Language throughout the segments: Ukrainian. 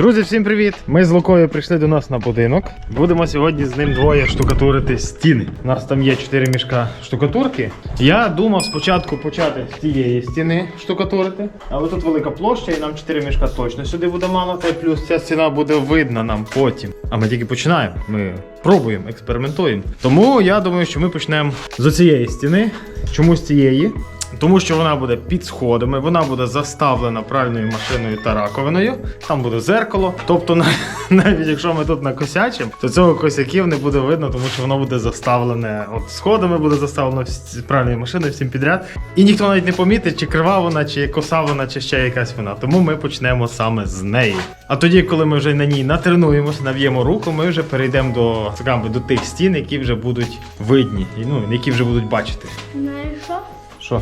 Друзі, всім привіт! Ми з Лукою прийшли до нас на будинок. Будемо сьогодні з ним двоє штукатурити стіни. У нас там є чотири мішка штукатурки. Я думав спочатку почати з цієї стіни штукатурити, але тут велика площа, і нам чотири мішка точно сюди буде мало. Та плюс ця стіна буде видна нам потім. А ми тільки починаємо. Ми пробуємо, експериментуємо. Тому я думаю, що ми почнемо з цієї стіни. Чому з цієї? Тому що вона буде під сходами, вона буде заставлена пральною машиною та раковиною. Там буде зеркало. Тобто, на- навіть якщо ми тут накосячимо, то цього косяків не буде видно, тому що воно буде заставлене. От сходами буде заставлено пральною машиною всім підряд. І ніхто навіть не помітить, чи крива вона, чи коса вона, чи ще якась вона. Тому ми почнемо саме з неї. А тоді, коли ми вже на ній натренуємося, нав'ємо руку, ми вже перейдемо до, скажімо, до тих стін, які вже будуть видні, ну, які вже будуть бачити. Знаєш що? Що?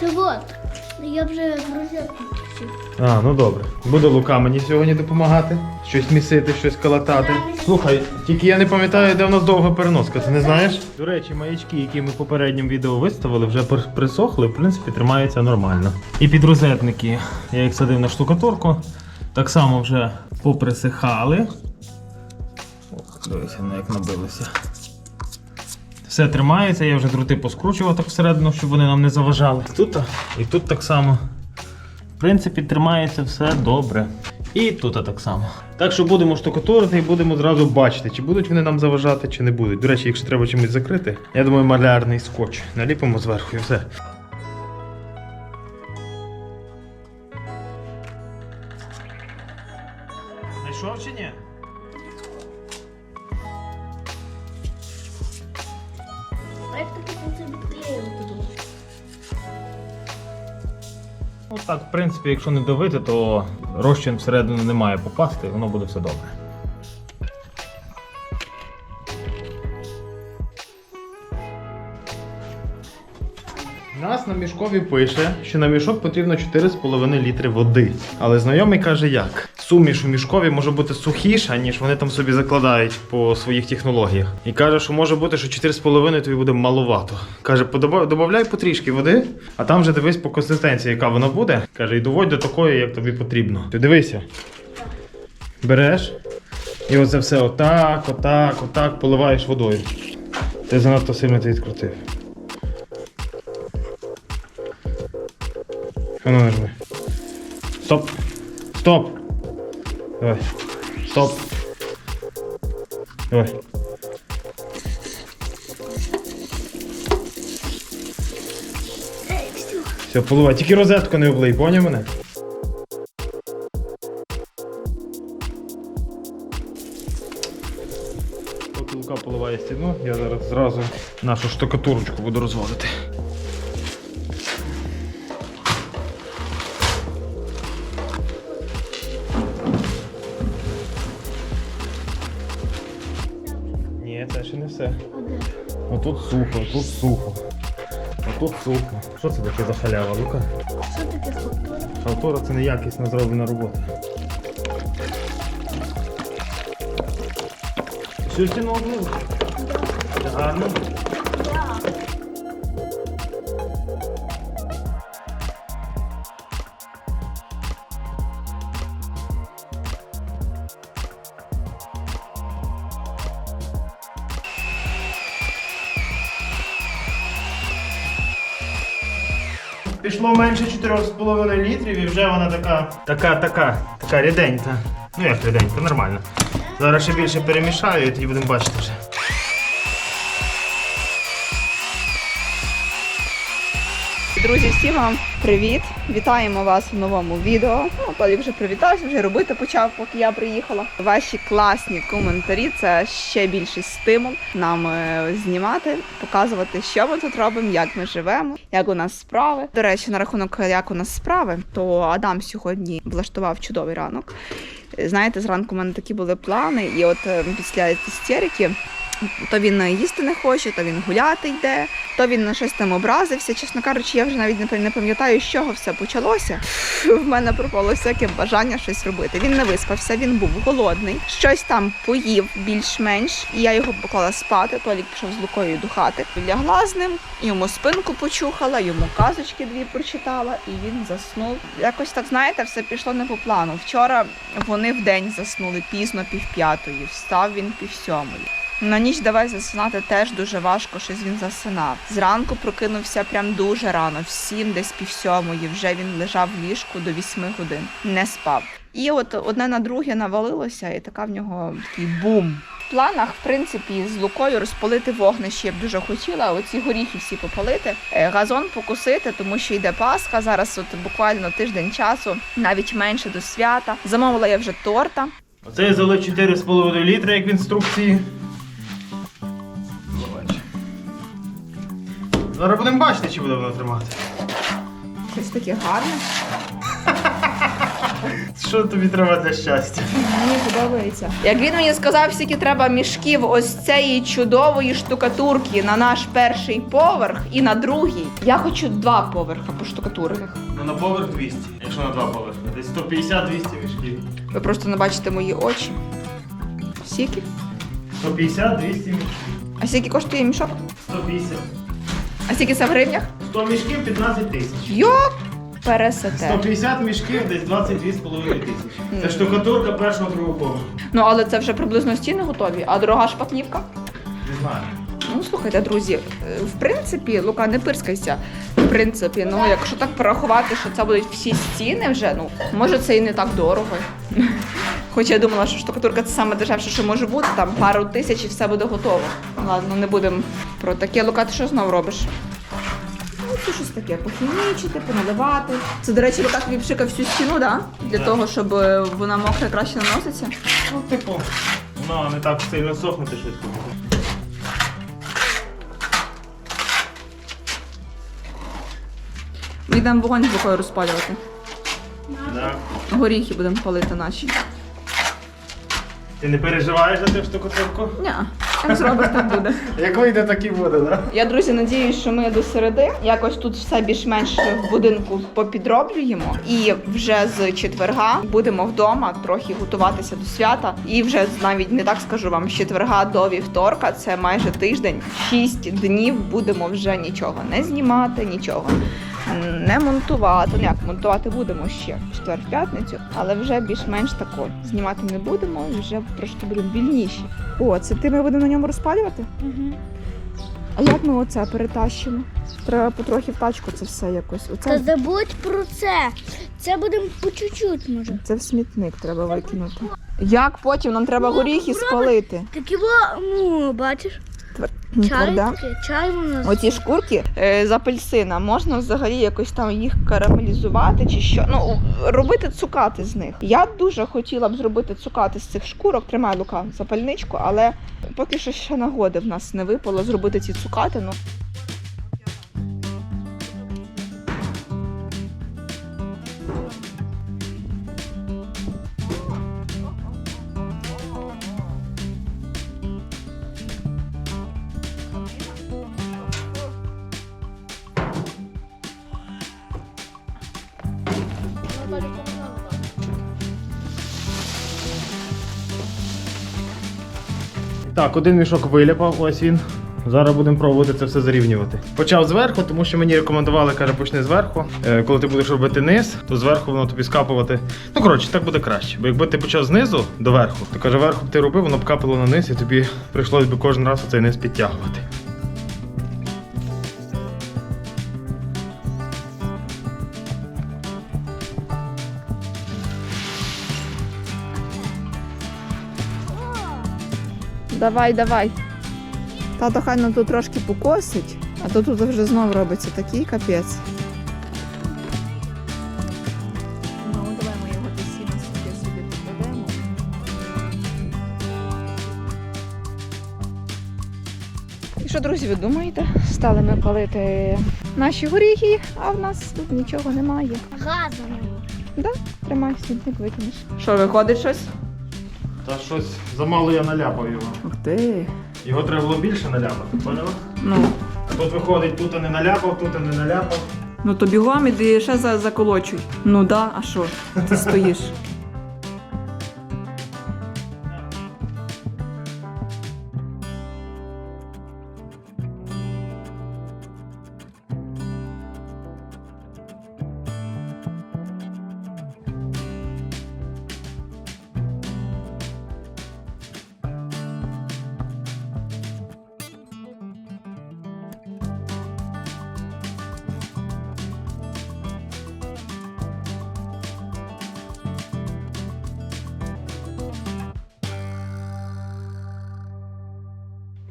Це от. Я вже в розетку. А, ну добре. Буде Лука мені сьогодні допомагати. Щось місити, щось калатати. Слухай, тільки я не пам'ятаю, де в нас довга переноска, ти не знаєш? До речі, маячки, які ми в попередньому відео виставили, вже присохли, в принципі, тримаються нормально. І підрозетники, я їх садив на штукатурку, так само вже поприсихали. Дивися, як набилися. Все тримається, я вже дроти поскручував так всередину, щоб вони нам не заважали. Тут і тут так само. В принципі, тримається все добре. І тут так само. Так що будемо штукатурити і будемо зразу бачити, чи будуть вони нам заважати, чи не будуть. До речі, якщо треба чимось закрити, я думаю, малярний скотч. Наліпимо зверху і все. Знайшов чи ні? Відклеїти? Ну так, в принципі, якщо не давити, то розчин всередину не має попасти, воно буде все добре. Нас на мішкові пише, що на мішок потрібно 4,5 літри води. Але знайомий каже, як суміш у мішкові може бути сухіша, ніж вони там собі закладають по своїх технологіях. І каже, що може бути, що 4,5 тобі буде маловато. Каже, додавай потрішки води, а там вже дивись по консистенції, яка вона буде. Каже, і доводь до такої, як тобі потрібно. Ти дивися. Береш. І оце все отак, отак, отак поливаєш водою. Ти занадто сильно це відкрутив. А ну нажми. Стоп. Стоп. Давай. Стоп. Давай. Все. Все, поливай. Тільки розетку не облий, поняв мене? Поки Лука поливає стіну, я зараз зразу нашу штукатурочку буду розводити. Отут. Що це таке за халява, Лука? Що таке халтура? Халтура це неякісно зроблена робота. Стіну одну? Це гарно. 4,5 літрів і вже вона така, така, така, така ріденька. Ну як ріденька, нормально. Зараз ще більше перемішаю і тоді будемо бачити вже. Друзі, всім вам привіт! Вітаємо вас в новому відео. Ну, Толік вже привітався, вже робити почав, поки я приїхала. Ваші класні коментарі це ще більший стимул нам е, знімати, показувати, що ми тут робимо, як ми живемо, як у нас справи. До речі, на рахунок як у нас справи, то Адам сьогодні влаштував чудовий ранок. Знаєте, зранку в мене такі були плани, і от е, після істерики То він їсти не хоче, то він гуляти йде, то він на щось там образився. Чесно кажучи, я вже навіть не пам'ятаю, з чого все почалося. В мене пропало всяке бажання щось робити. Він не виспався, він був голодний, щось там поїв більш-менш, і я його поклала спати. Толік пішов з Лукою до хати. Лягла з ним, йому спинку почухала, йому казочки дві прочитала, і він заснув. Якось так, знаєте, все пішло не по плану. Вчора вони в день заснули пізно, пів п'ятої, встав він пів сьомої. На ніч давай засинати теж дуже важко, щось він засинав. Зранку прокинувся прям дуже рано, в сім, десь пів сьомої. Вже він лежав в ліжку до вісьми годин, не спав. І от одне на друге навалилося, і така в нього такий бум. В планах, в принципі, з лукою розпалити вогнище я б дуже хотіла. Оці горіхи всі попалити, е, газон покусити, тому що йде Пасха. Зараз от буквально тиждень часу, навіть менше до свята. Замовила я вже торта. Оце я залив 4,5 літра, як в інструкції. Зараз будемо бачити, чи буде воно тримати. Щось таке гарне. Що тобі треба для щастя? Мені подобається. Як він мені сказав, скільки треба мішків ось цієї чудової штукатурки на наш перший поверх і на другий. Я хочу два поверха поштукатурених. Ну на поверх 200, якщо на два поверхи. Десь 150-200 мішків. Ви просто не бачите мої очі. Скільки? 150-200 мішків. А скільки коштує мішок? 150. А скільки це в гривнях? 100 мішків 15 тисяч. Йоп! Пересете. 150 мішків десь 22,5 тисячі. Це штукатурка першого другого поверху. Ну але це вже приблизно стіни готові, а дорога шпаклівка. Не знаю. Ну, слухайте, друзі, е, в принципі, Лука, не пирскайся. В принципі, ну якщо так порахувати, що це будуть всі стіни вже, ну може це і не так дорого. Хоча я думала, що штукатурка це саме дешевше, що може бути, там пару тисяч і все буде готово. Ладно, не будемо про таке. Лука, ти що знову робиш? Ну, це щось таке, похімічити, поналивати. Це, до речі, Лука тобі пшикав всю стіну, да? Для Так. того, щоб е, вона мокра краще наноситься. Ну, типу, воно не так сильно сохнути швидко. Ми йдемо вогонь з Лукою розпалювати. Да. Горіхи будемо палити наші. Ти не переживаєш за цю штукатурку? Ні, як зробиш, так буде. Як вийде, так і буде, да? Я, друзі, надіюсь, що ми до середи якось тут все більш-менш в будинку попідроблюємо. І вже з четверга будемо вдома трохи готуватися до свята. І вже навіть не так скажу вам, з четверга до вівторка, це майже тиждень, шість днів будемо вже нічого не знімати, нічого не монтувати. Ну як монтувати будемо ще в четвер-п'ятницю, але вже більш-менш тако. Знімати не будемо, вже трошки будемо вільніші. О, це ти ми будемо на ньому розпалювати? А як ми оце перетащимо? Треба потрохи в тачку це все якось. Та забудь про це. Це будемо по чуть-чуть, може. це в смітник треба викинути. Як потім нам треба Ну, горіхи спалити? Такі во, ну, бачиш, Твер... чай таке. Оці шкурки е, з апельсина можна взагалі якось там їх карамелізувати чи що. Ну робити цукати з них. Я дуже хотіла б зробити цукати з цих шкурок. Тримай лука запальничку, але поки що ще нагоди в нас не випало зробити ці цукати. Ну Один мішок виляпав, ось він. Зараз будемо пробувати це все зарівнювати. Почав зверху, тому що мені рекомендували, каже, почни зверху. Е, коли ти будеш робити низ, то зверху воно тобі скапувати. Ну, коротше, так буде краще. Бо якби ти почав знизу до верху, то каже, верху б ти робив, воно б капало на низ, і тобі прийшлось би кожен раз оцей низ підтягувати. Давай, давай. Тато хай нам тут трошки покосить, а то тут вже знов робиться такий капець. Ну, давай ми його десь сіно сюди покладемо. І що, друзі, ви думаєте? Стали ми палити наші горіхи, а в нас тут нічого немає. Газом. Да? Тримай, смітник викинеш. Що, виходить щось? Та щось замало я наляпав його. Ух ти. Його треба було більше наляпати, поняла? Ну, Тут виходить, тут не наляпав, тут не наляпав. ну то бігом іди ще за, заколочуй. Ну да, а що? Ти стоїш.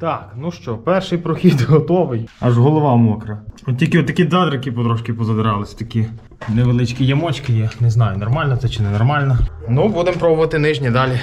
Так, ну що, перший прохід готовий. Аж голова мокра. От тільки отакі дадрики потрошки позадирались, такі невеличкі ямочки є. Не знаю, нормально це чи не нормально. Ну, будемо пробувати нижні далі.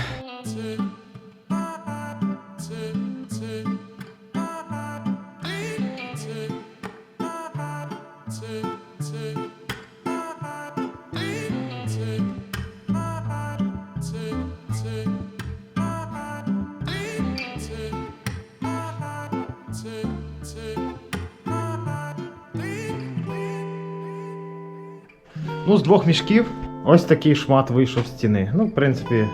Ну, з двох мішків ось такий шмат вийшов з стіни. Ну, в принципі.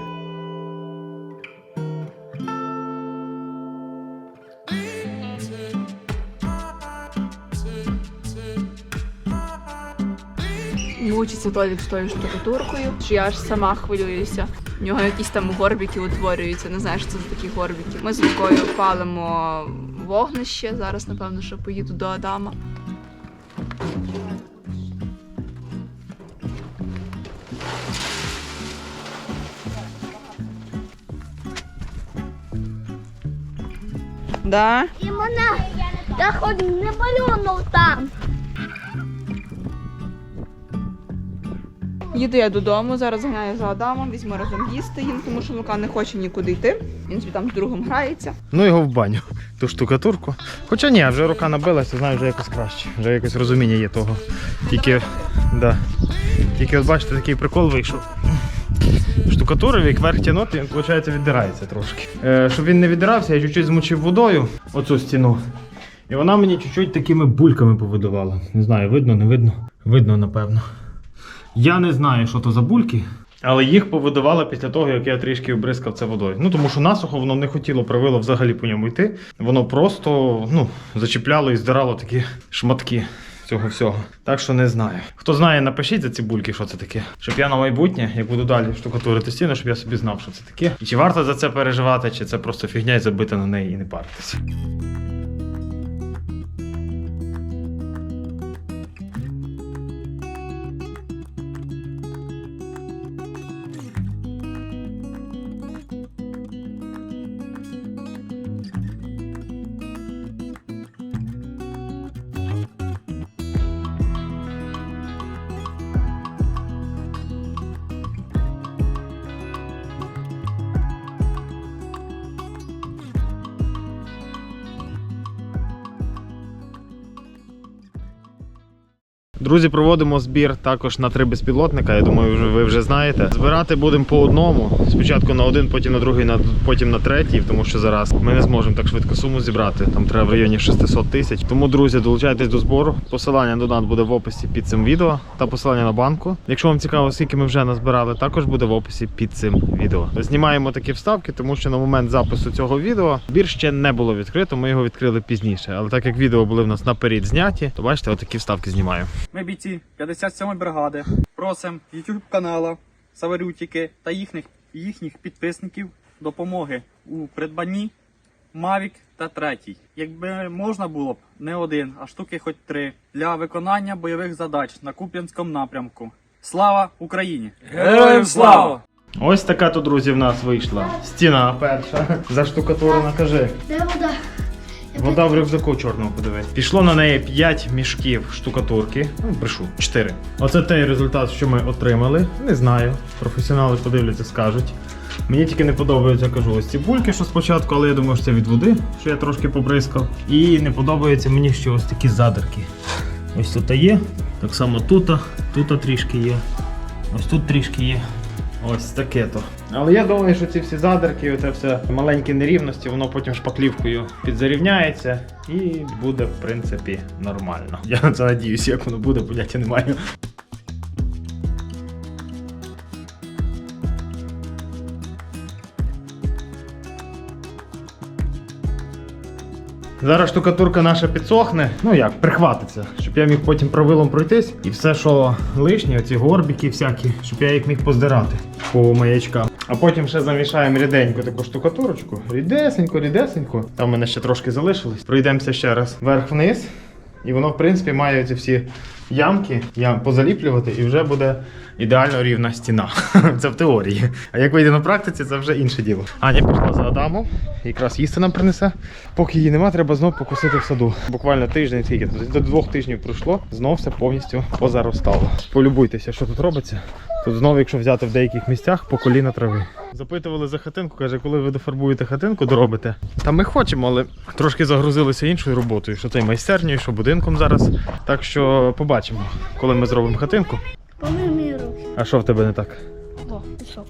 Мучиться Толік з тою штукатуркою, що я аж сама хвилююся. У нього якісь там горбики утворюються, не знаю, що це за такі горбики. Ми з Лукою палимо вогнище. Зараз, напевно, що поїду до Адама. Да? І мене та хоч не малюнув там. Їду я додому, зараз ганяю за Адамом, візьму разом їсти їм, тому що Лука не хоче нікуди йти. Він собі там з другом грається. Ну, його в баню, ту штукатурку. Хоча ні, вже рука набилася, знаю, вже якось краще. Вже якось розуміння є того. Тільки, да. Тільки от бачите, такий прикол вийшов. Штукатурив, як верх тянути, він, виходить, віддирається трошки. Е, щоб він не віддирався, я чуть-чуть змочив водою оцю стіну. І вона мені чуть-чуть такими бульками повидавала. Не знаю, видно, не видно. Видно, напевно. Я не знаю, що то за бульки, але їх повидавало після того, як я трішки обризкав це водою. Ну тому що насухо воно не хотіло правило взагалі по ньому йти. Воно просто ну, зачіпляло і здирало такі шматки цього всього. Так що не знаю. Хто знає, напишіть за ці бульки, що це таке. Щоб я на майбутнє, як буду далі штукатурити стіну, щоб я собі знав, що це таке. І чи варто за це переживати, чи це просто фігня і забити на неї і не паритися. Друзі, проводимо збір також на три безпілотника. Я думаю, ви вже знаєте. Збирати будемо по одному. Спочатку на один, потім на другий, потім на третій, тому що зараз ми не зможемо так швидко суму зібрати. Там треба в районі 600 тисяч. Тому, друзі, долучайтесь до збору. Посилання до нас буде в описі під цим відео та посилання на банку. Якщо вам цікаво, скільки ми вже назбирали, також буде в описі під цим відео. Знімаємо такі вставки, тому що на момент запису цього відео збір ще не було відкрито. Ми його відкрили пізніше. Але так як відео були в нас наперед зняті, то бачите, отакі вставки знімаю. Ми бійці 57-ї бригади просимо YouTube канала Саварютіки та їхніх, їхніх підписників допомоги у придбанні Mavic та третій. Якби можна було б не один, а штуки хоч три для виконання бойових задач на Куп'янському напрямку. Слава Україні! Героям слава! Ось така тут, друзі, в нас вийшла. Стіна перша. Заштукатурена, кажи. Де вода? Вода в рюкзаку чорному подивись. Пішло на неї 5 мішків штукатурки. Ну, брешу, 4. Оце той результат, що ми отримали. Не знаю. Професіонали подивляться, скажуть. Мені тільки не подобаються, кажу, ось ці бульки, що спочатку, але я думаю, що це від води, що я трошки побризкав. І не подобається мені, що ось такі задирки. Ось тут є. Так само тут, тут трішки є. Ось тут трішки є. Ось таке то. Але я думаю, що ці всі задерки, оце все маленькі нерівності, воно потім шпаклівкою підзарівняється і буде, в принципі, нормально. Я на це надіюся, як воно буде, поняття не маю. Зараз штукатурка наша підсохне, ну як, прихватиться, щоб я міг потім провилом пройтись і все, що лишнє, оці горбики всякі, щоб я їх міг поздирати по маячкам. А потім ще замішаємо ріденьку таку штукатурочку. Рідесенько, рідесенько. Там в мене ще трошки залишилось. Пройдемося ще раз вверх-вниз. І воно, в принципі, має ці всі ямки ям позаліплювати, і вже буде ідеально рівна стіна. це в теорії. А як вийде на практиці, це вже інше діло. Аня пішла за Адамом, якраз їсти нам принесе. Поки її нема, треба знов покусити в саду. Буквально тиждень, скільки до двох тижнів пройшло, знов все повністю позаростало. Полюбуйтеся, що тут робиться. Тут знову, якщо взяти в деяких місцях, по коліна трави. Запитували за хатинку, каже, коли ви дофарбуєте хатинку, доробите. Та ми хочемо, але трошки загрузилися іншою роботою, що це й майстернею, що будинком зараз. Так що побачимо, коли ми зробимо хатинку. Мені руки. А що в тебе не так? О, пішов.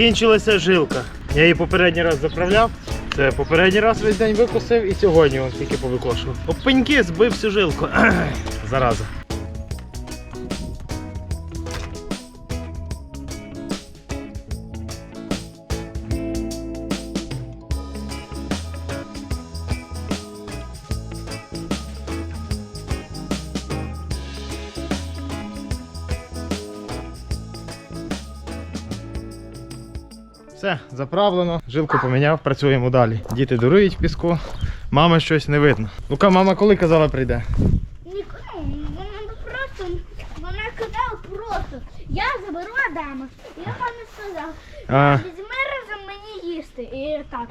Кінчилася жилка. Я її попередній раз заправляв. Це попередній раз весь день викосив і сьогодні ось тільки повикошував. Опеньки пеньки збив всю жилку. Зараза. Заправлено, жилку поміняв, працюємо далі. Діти дурують в піску, мами щось не видно. Лука, мама коли казала прийде? Нікому, вона просто, вона казала просто, я заберу Адама. Я мамі сказав, А, візьми разом мені їсти. І так.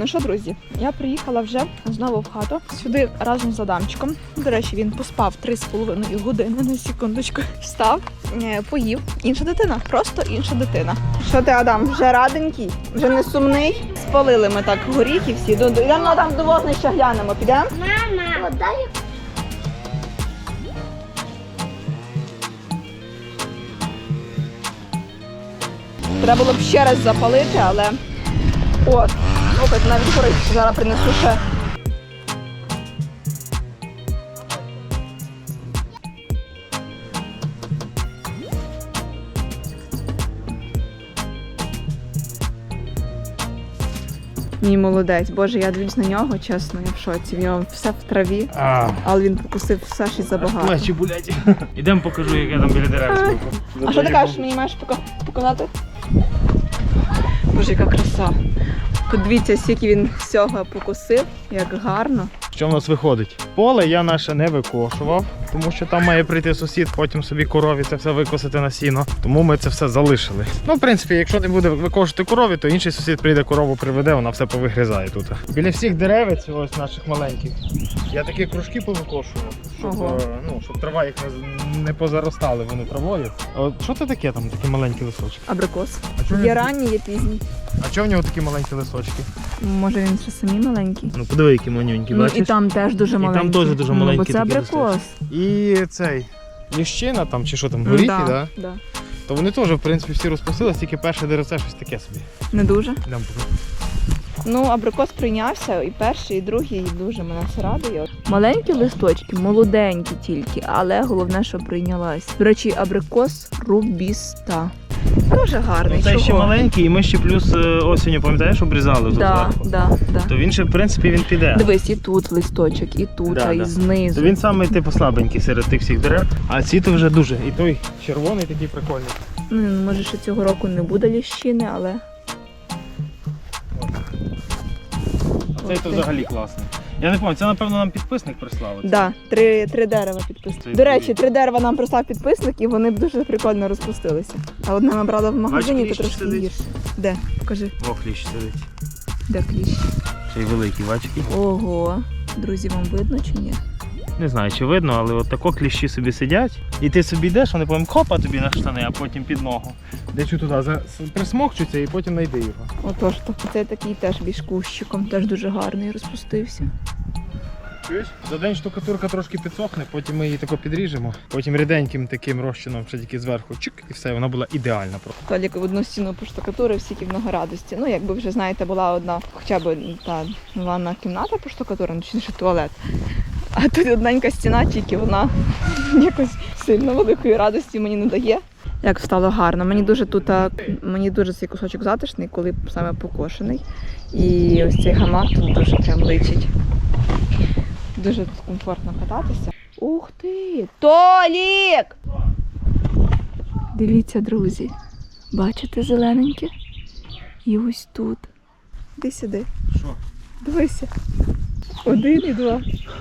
Ну що, друзі, я приїхала вже знову в хату. Сюди разом з Адамчиком. До речі, він поспав 3,5 години на секундочку. Встав, е, поїв. Інша дитина, просто інша дитина. Що ти, Адам, вже раденький? Вже не сумний? Спалили ми так горіхи всі. До- до- Йдемо Адам до вогнища глянемо, підемо? Мама, дай Треба було б ще раз запалити, але. От, слухайте, навіть горить. Зараз принесу ще. Мій молодець, боже, я дивлюсь на нього, чесно, я в шоці. В нього все в траві, а, але він покусив все ще забагато. плечі болять. Ідемо покажу, як я там біля дерев спілку. А що ти кажеш, мені маєш пока- показати? Боже, яка краса. Подивіться, скільки він всього покусив, як гарно. Що в нас виходить? Поле я наше не викошував, тому що там має прийти сусід, потім собі корові це все викосити на сіно. Тому ми це все залишили. Ну, в принципі, якщо не буде викошувати корові, то інший сусід прийде корову приведе, вона все повигризає тут. Біля всіх деревець, ось наших маленьких, я такі кружки повикошував, щоб, Ого. е, ну, щоб трава їх не, не позаростали вони травою. От що це таке там, такі маленькі лисочки? Абрикос. А чого Є ранній, є пізній. а чого в нього такі маленькі лисочки? Може він ще самі маленький. Ну подиви, які манюнькі, Ну і там теж дуже там маленький. теж дуже Ну, бо це такий абрикос. І цей ліщина там, чи що там, горіхи, да, да? да. то вони теж, в принципі, всі розпустились, тільки перше деревце щось таке собі. Не дуже. Дам покажу. Ну, абрикос прийнявся, і перший, і другий, і дуже мене це радує. Маленькі листочки, молоденькі тільки, але головне, що прийнялась. До речі, абрикос рубіста. Дуже гарний. Ну, Цей ще маленький, і ми ще плюс е, осінню, пам'ятаєш, обрізали тут Да, зверху. да, да. То він ще, в принципі, він піде. Дивись, і тут листочок, і тут, Да, а і да. знизу. То він самий типу слабенький серед тих всіх дерев, а ці то вже дуже. І той червоний такий прикольний. Ну, може, ще цього року не буде ліщини, але цей Ух то взагалі класний. Я не пам'ятаю, це напевно нам підписник прислав. оце. да, три, три дерева підписник. Це До речі, три дерева нам прислав підписник, і вони б дуже прикольно розпустилися. А одне ми брали в магазині, кліщ то трошки сидить? гірше. Де? Покажи, О, кліщ сидить. де кліщ. Ще й великий, бачки. Ого. Друзі, вам видно чи ні? Не знаю, чи видно, але от тако кліщі собі сидять. І ти собі йдеш, вони потім хопа тобі на штани, а потім під ногу. Дечу туди присмокчуться і потім знайди його. Отож, то це такий теж більш кущиком, теж дуже гарний розпустився. Чуєш? За день штукатурка трошки підсохне, потім ми її тако підріжемо. Потім ріденьким таким розчином ще тільки зверху чик, і все, вона була ідеальна просто. Толік в одну стіну поштукатурив, стільки много радості. Ну, якби вже знаєте, була одна хоча б та ванна кімната поштукатурена, точніше туалет. А тут одненька стіна, тільки вона якось сильно великої радості мені не дає. Як стало гарно. Мені дуже тут мені дуже цей кусочок затишний, коли саме покошений. І ось цей гамак тут дуже прям личить. Дуже тут комфортно кататися. Ух ти! Толік! Дивіться, друзі. Бачите зелененьке? І ось тут. Іди сюди. Що? Дивися. Один і два.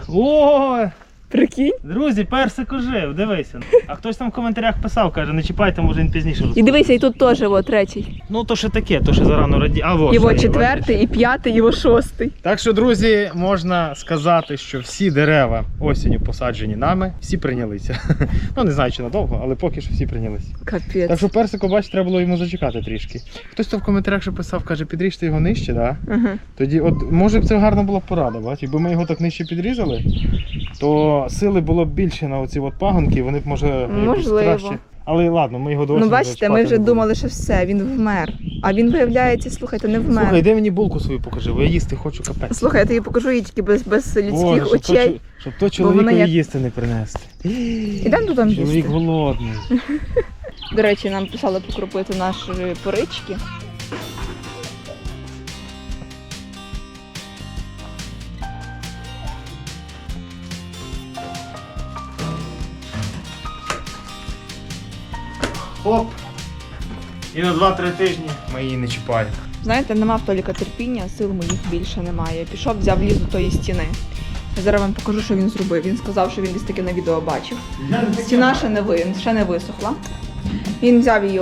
О, Прикинь. друзі, персик ожив, дивися. А хтось там в коментарях писав, каже, не чіпайте, може він пізніше І дивися, і тут теж о, третій. Ну то ще таке, то ще зарано раді. А во, ще є, четвертий, бачиш? і п'ятий, його шостий. Так що, друзі, можна сказати, що всі дерева осінню посаджені нами, всі прийнялися. Ну не знаю, чи надовго, але поки що всі прийнялися. Капець. Так що персику, бач, треба було йому зачекати трішки. Хтось то в коментарях ще писав, каже, підріжте його нижче, да? Ага. Тоді, от може б це гарна була порада, бач, якби ми його так нижче підрізали, то сили було б більше на оці от пагонки, вони б може Можливо. краще. Але ладно, ми його до Ну бачите, ми вже думали, що все, він вмер. А він виявляється, слухайте, не вмер. Слухай, де мені булку свою покажи, бо я їсти хочу капець. Слухай, я тобі покажу її тільки без, без людських Боже, щоб то, очей. чо- щоб то вона чоловікові як- їсти не принести. Ідемо додому Чоловік їсти. голодний. До речі, нам писали покропити наші порички. Оп! І на 2-3 тижні ми її не чіпаємо. Знаєте, нема в Толіка терпіння, сил моїх більше немає. Пішов, взяв ліз до тої стіни. Я зараз вам покажу, що він зробив. Він сказав, що він десь таки на відео бачив. Стіна ще не ви, ще не висохла. Він взяв її,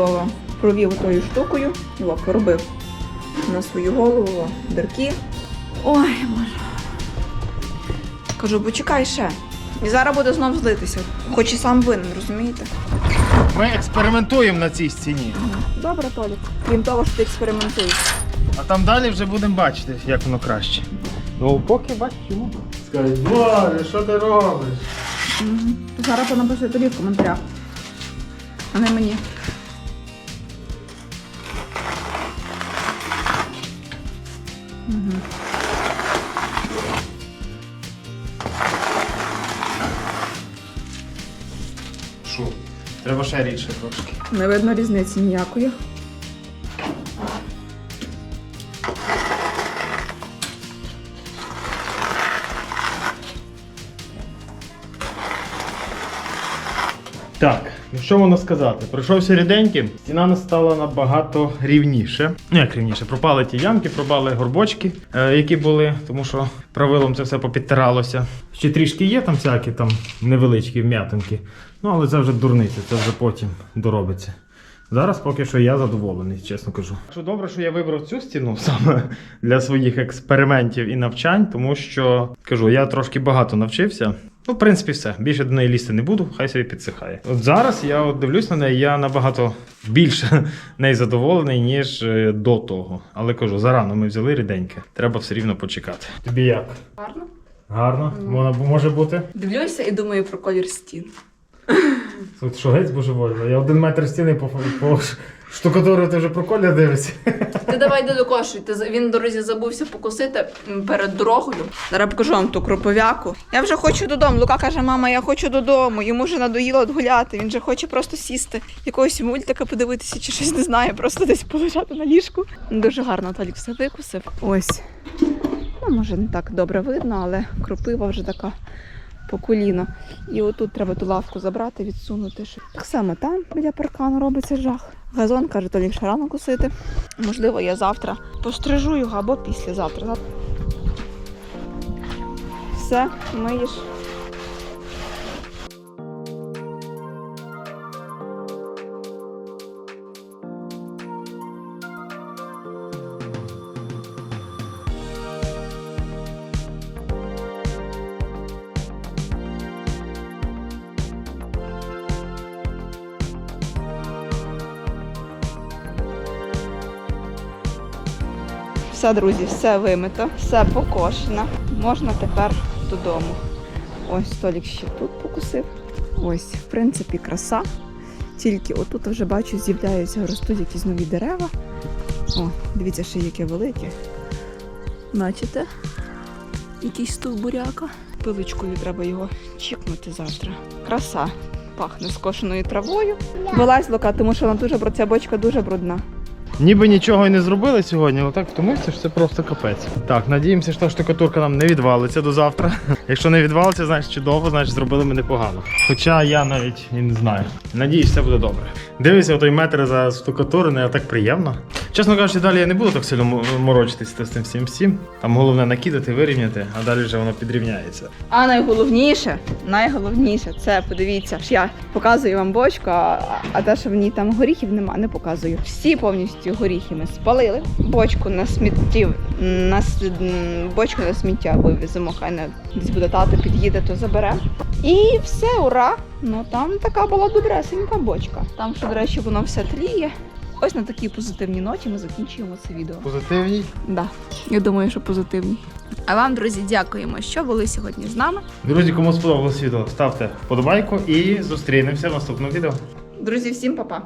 провів тою штукою, його поробив на свою голову дирки. Ой, боже. Кажу, почекай ще. І зараз буде знов злитися. Хоч і сам винен, розумієте? Ми експериментуємо на цій стіні. Добре, Толік. Крім того, що ти експериментуєш. А там далі вже будемо бачити, як воно краще. Ну, поки бачимо. Скажуть, Боже, що ти робиш? Зараз напиши тобі в коментарях, а не мені. Ще рідше трошки. Не видно різниці ніякої. Що можна сказати? Пройшовся ріденький, стіна стала набагато рівніше. Ну як рівніше, пропали ті ямки, пропали горбочки, е, які були, тому що правилом це все попідтиралося. Ще трішки є там всякі там невеличкі вм'ятинки. Ну але це вже дурниця, це вже потім доробиться. Зараз поки що я задоволений, чесно кажу. Що добре, що я вибрав цю стіну саме для своїх експериментів і навчань, тому що кажу, я трошки багато навчився. Ну, в принципі, все. Більше до неї лізти не буду, хай собі підсихає. От зараз я от дивлюсь на неї, я набагато більше неї задоволений, ніж е, до того. Але кажу, зарано ми взяли ріденьке. Треба все рівно почекати. Тобі як? Гарно. Гарно? Вона може бути? Дивлюся і думаю про колір стін. Тут що геть божевольно. Я один метр стіни по, по штукатуру ти вже про колір дивишся. Ти давай йди до. Ти він дорозі забувся покусити перед дорогою. Зараз покажу вам ту кроповяку. Я вже хочу додому. Лука каже, мама, я хочу додому. Йому вже надоїло гуляти. Він же хоче просто сісти, якогось мультика подивитися чи щось не знаю, просто десь полежати на ліжку. Дуже гарно Толік все викусив. Ось. Ну, може, не так добре видно, але кропива вже така по коліно. І отут треба ту лавку забрати, відсунути. Так само там біля паркану робиться жах. Газон каже, то ще рано кусити. Можливо, я завтра пострижу його або післязавтра. Все, миєш. Все, друзі, все вимито, все покошено. Можна тепер додому. Ось столік ще тут покусив. Ось, в принципі, краса. Тільки отут вже бачу, з'являються, ростуть якісь нові дерева. О, дивіться, ще яке велике. Бачите? Якийсь стовбуряка. Пилочкою треба його чікнути завтра. Краса. Пахне скошеною травою. Вилазь лука, тому що вона дуже ця бочка дуже брудна. Ніби нічого і не зробили сьогодні, але так втомився, що це просто капець. Так, надіємося, що штукатурка нам не відвалиться до завтра. Якщо не відвалиться, значить чудово, значить зробили ми непогано. Хоча я навіть і не знаю. Надіюсь, все буде добре. Дивися, той метр за штукатури, так приємно. Чесно кажучи, далі я не буду так сильно морочитись з цим всім всім. Там головне накидати, вирівняти, а далі вже воно підрівняється. А найголовніше, найголовніше, це подивіться, ж я показую вам бочку, а, а те, що в ній там горіхів нема, не показую. Всі повністю горіхи ми спалили. Бочку на сміттів, на бочку на сміття вивеземо, хай десь буде тато під'їде, то забере. І все, ура! Ну там така була добресенька бочка. Там, що, до речі, воно все тліє. Ось на такій позитивній ноті ми закінчуємо це відео. Позитивній. Да, я думаю, що позитивні. А вам, друзі, дякуємо, що були сьогодні з нами. Друзі, кому сподобалось відео, ставте вподобайку і зустрінемося в наступному відео. Друзі, всім па-па!